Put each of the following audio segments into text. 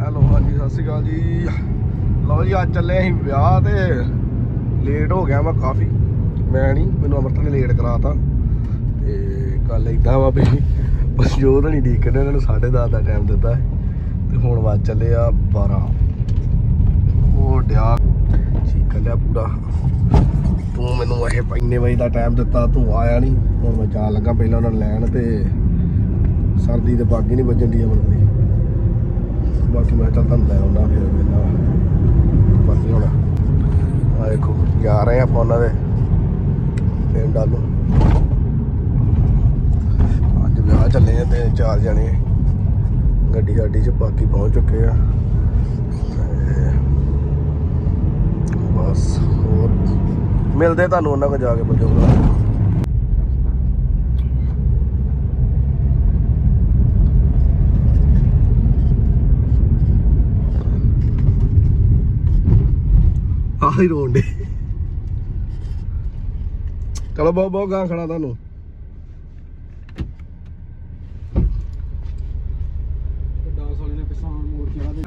Hello, ਹਾਂਜੀ, ਸਤਿ ਸ਼੍ਰੀ ਅਕਾਲ ਜੀ। ਲਓ ਜੀ, ਅੱਜ ਚੱਲੇ ਅਸੀਂ ਵਿਆਹ ਤੇ। ਲੇਟ ਹੋ ਗਿਆ ਮੈਂ ਕਾਫੀ। ਮੈਂ ਨਹੀਂ ਮੈਨੂੰ ਅਮਰਤ ਨੇ ਲੇਟ ਕਰਾਤਾ। ਤੇ ਗੱਲ ਇਦਾਂ ਵਾ ਵੀ ਬਸ ਜੋਤ ਨਹੀਂ ਠੀਕ ਕਰਨੇ ਇਹਨਾਂ ਨੂੰ 10:30 ਦਾ ਟਾਈਮ ਦਿੱਤਾ ਹੈ ਤੇ ਹੁਣ ਵੱਜ ਚੱਲੇ ਆ 12 ਉਹ ਡਿਆ। ਠੀਕ ਲਿਆ ਪੂਰਾ। ਤੂੰ ਮੈਨੂੰ ਇਹ ਇੰਨੇ ਵਜੇ ਦਾ ਟਾਈਮ ਦਿੱਤਾ, ਤੂੰ ਆਇਆ ਨਹੀਂ ਹੁਣ ਮੈਂ ਜਾਣ ਲੱਗਾ ਪਹਿਲਾਂ ਉਹਨਾਂ ਨੂੰ ਲੈਣ ਤੇ। ਸਰਦੀ ਦੇ ਪੱਗ ਹੀ ਨਹੀਂ ਵੱਜਣ ਦੀ ਅਮਰਤ ਦੀ ਬਾਕੀ ਮੈਂ ਚੱਲ ਤੁਹਾਨੂੰ ਲੈ ਆਉਣਾ ਫਿਰ ਵੇਲਾ ਬਾਕੀ ਹੁਣ ਆ ਦੇਖੋ, ਜਾ ਰਹੇ ਆਪਾਂ ਉਹਨਾਂ ਦੇ ਪਿੰਡ ਵੱਲ ਅੱਜ ਵਿਆਹ ਚੱਲੇ ਆ ਤੇ ਚਾਰ ਜਣੇ। ਗੱਡੀ ਗੱਡੀ 'ਚ ਬਾਕੀ ਪਹੁੰਚ ਚੁੱਕੇ ਆ। ਤੇ ਬਸ ਹੋਰ। ਮਿਲਦੇ ਤੁਹਾਨੂੰ ਉਹਨਾਂ ਕੋਲ ਜਾ ਕੇ ਬਜੋਗਾ ਆਹੀ ਰੋਂਡੇ ਚਲੋ ਬਹੁਤ ਬਹੁਤ ਗਾਂ ਖੜਾ ਤੁਹਾਨੂੰ।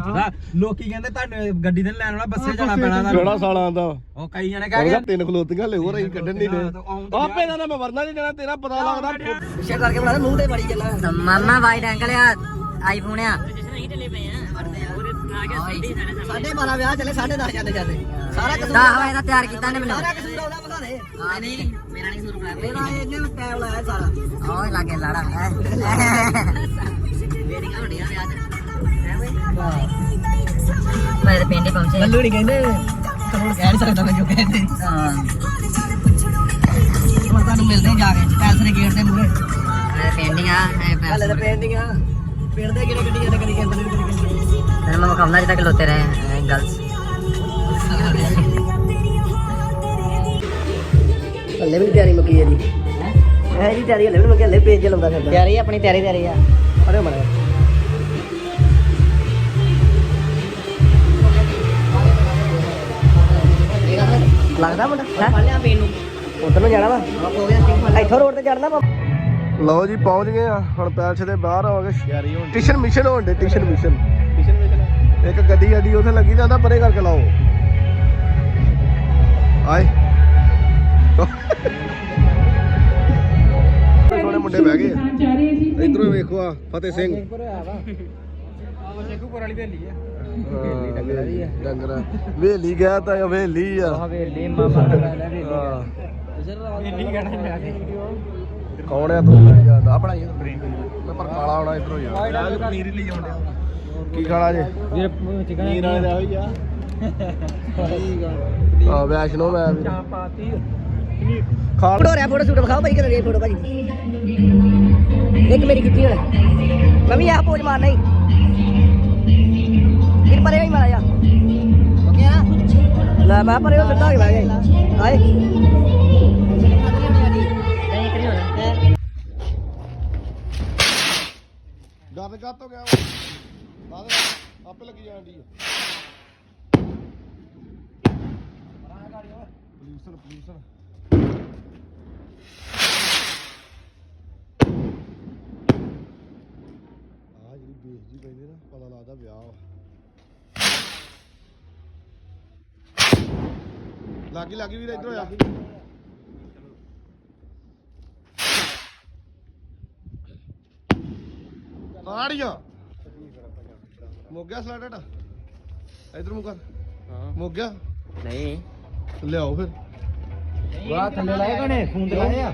ਹਾਂ, ਲੋਕੀ ਕਹਿੰਦੇ ਤੁਹਾਨੂੰ ਗੱਡੀ ਤੇ ਨੀ ਲੈਣ ਵਾਲਾ ਬੱਸੇ ਜਾਣਾ ਪੈਣਾ ਕਿਹੜਾ ਤੁਹਾਨੂੰ। ਸਾਲਾਂ ਦਾ ਉਹ ਕਈ ਜਣੇ ਕਹਿ ਤਿੰਨ ਖਲੋਤੀਆਂ ਲੈ ਹੋਰ ਅਸੀਂ ਕੱਢਣ ਨਹੀਂ ਦੇ ਆਪੇ ਦਾ ਤਾਂ ਮੈਂ ਵਰਨਾ ਨਹੀਂ ਦੇਣਾ ਤੇਰਾ ਪਤਾ ਲੱਗਦਾ। ਕਰਕੇ ਬਣਾ ਮੂੰਹ ਤੇ ਬੜੀ ਗੱਲਾਂ। ਮਾਮਾ ਵਾਈਟ ਐਂਗਲ ਆ। ਆਈਫੋਨ ਆ। ਸਾਡੇ 12 ਵਿਆਹ ਚੱਲੇ 10:30 ਜਾਂਦੇ ਜਾਂਦੇ। ਸਾਰਾ ਕਸੂਰ 10 ਵਜੇ ਦਾ ਤਿਆਰ ਕੀਤਾ ਨੇ ਮੈਨੂੰ। ਸਾਰਾ ਕਸੂਰ ਉਹਦਾ ਬਣਾ ਦੇ ਆ ਨਹੀਂ ਮੇਰਾ ਨਹੀਂ ਕਸੂਰ ਬਣਾ ਮੇਰਾ ਇਹਨੇ ਟਾਈਮ ਲਾਇਆ ਸਾਰਾ। ਓਏ ਲਾਗੇ ਲੜਾ। ਹੈ। ਵੇੜੀਆਂ ਹੁੰਦੀਆਂ ਵਿਆਹ ਤੇ। ਮੈਂ ਪਿੰਡ ਹੀ ਪਹੁੰਚੇ। ਲੱਲੂ ਨਹੀਂ ਕਹਿੰਦੇ। ਕੌਣ ਕਹਿ ਨੀ ਸਕਦਾ ਮੈਂ ਜੋ ਕਹਿੰਦੇ। ਹਾਂ ਹੁਣ ਤੁਹਾਨੂੰ ਮਿਲਦੇ ਹਾਂ ਜਾ ਕੇ। ਦੇ ਗੇਟ ਦੇ ਮੂਹਰੇ। ਹੀ ਆ। ਪਿੰਡ ਦੇ ਕਿਹੜੇ ਨੇ ਨੇ ਕਦੀ ਕਹਿੰਦੇ ਫਿਰ ਮੈਂ ਮੁਕਾਮਲਾ ਜਿੱਦਾਂ ਕਿ ਲੋਤੇ ਰਹੇ ਗਰਲਸ ਹੱਲੇ ਵੀ ਨੀ ਤਿਆਰੀ ਮੁੱਕੀ ਹੈ? ਜੀ ਤਿਆਰੀ ਹੱਲੇ ਵੀ ਨੀ ਮੁੱਕੀ ਹੱਲੇ ਪੇਜ ਲਾਉਂਦਾ ਫਿਰਦਾ। ਤਿਆਰੀ ਆਪਣੀ ਤਿਆਰੀ ਤਿਆਰੀ ਆ। ਅਰੇ ਮੜਾ ਲੱਗਦਾ ਮੁੰਡਾ? ਪੜਿਆ ਮੈਨੂੰ ਉਧਰ ਨੂੰ ਜਾਣਾ ਵਾ? ਹੋ ਗਿਆ ਇੱਥੋਂ ਰੋਡ ਤੇ ਚੜਨਾ ਵਾ। ਲਓ ਜੀ ਪਹੁੰਚ ਗਏ ਆ। ਹੁਣ ਪੈਲਸ ਦੇ ਬਾਹਰ ਆ ਗਏ ਟਿਸ਼ਨ ਮਿਸ਼ਨ ਹੋਣ ਦੇ ਟਿਸ਼ਨ ਮਿਸ਼ਨ। ਇੱਕ ਗੱਡੀ ਗੱਡੀ ਉੱਥੇ ਲੱਗੀ ਜਾਂਦਾ ਪਰੇ ਕਰਕੇ ਲਾਓ। ਆਏ। ਸੋਹਣੇ ਮੁੰਡੇ ਬਹਿ ਗਏ। ਆ। ਇੱਧਰੋਂ ਵੇਖੋ ਆ ਫਤਿਹ ਸਿੰਘ। ਡੰਗਰਾ ਵੇਲੀ ਗਿਆ ਤਾਂ ਵੇਲੀ ਆ। ਹਵੇਲੀ ਮਾਮਾ ਹਾਂ। ਵੇਲੀ ਕਹਿਣਾ ਕੌਣ ਆ ਤੂੰ? ਮੈਂ ਜਾਣਦਾ ਆਪਣਾ ਹੀ ਮੈਂ ਪਰ ਕਾਲਾ ਆਉਣਾ ਇਧਰੋਂ ਯਾਰ। ਪਨੀਰ ਲਈ ਆਉਂਦਾ ਕੀ ਖਾਣਾ ਜੇ? ਵੀਰ ਚਿਕਨ ਪਨੀਰ ਵਾਲੇ ਦਾ ਹੋਈ ਆ। ਆ। ਵੈਸ਼ਨੋ ਮੈਂ ਵੀ। ਪਾਤੀ। ਖਾ ਫੋਟੋ ਰਿਆ ਫੋਟੋ ਸ਼ੂਟ ਵਿਖਾਓ ਭਾਈ ਕਿਹੜਾ ਫੋਟੋ ਭਾਜੀ ਇੱਕ ਮੇਰੀ ਕੀਤੀ ਹੁਣ ਮੈਂ ਵੀ ਆਹ ਪੋਜ ਮਾਰਨਾ ਹੀ ਫਿਰ ਪਰੇ ਹੀ ਮਾਰਿਆ ਓਕੇ ਆ ਲੈ ਮੈਂ ਪਰੇ ਉਹ ਸਿੱਧਾ ਹੋ ਗਿਆ ਹਾਏ ਗੱਲ ਕੱਤ ਗਿਆ ਬਾਦ ਆਪੇ ਲੱਗੀ ਜਾਂਦੀ ਆ। ਪੋਲਿਊਸ਼ਨ ਪੋਲਿਊਸ਼ਨ ਆ ਜਿਹੜੀ ਬੇਸ ਜੀ ਪੈਂਦੀ ਨਾ, ਪਤਾ ਲੱਗਦਾ ਵਿਆਹ ਵਾ। ਲਾਗੀ ਲਾਗੀ ਵੀਰ, ਇੱਧਰ ਆ ਆੜੀਆਂ ਮੁੱਕ ਗਿਆ ਸਲਾਟਡ ਇਧਰ ਮੁੱਕ ਹਾਂ। ਮੁੱਕ ਗਿਆ? ਨਹੀਂ। ਲਿਆਓ ਫਿਰ। ਵਾਹ ਥੱਲੇ ਲਾਏ ਫੋਨ ਤੇ ਲਾਏ ਆ।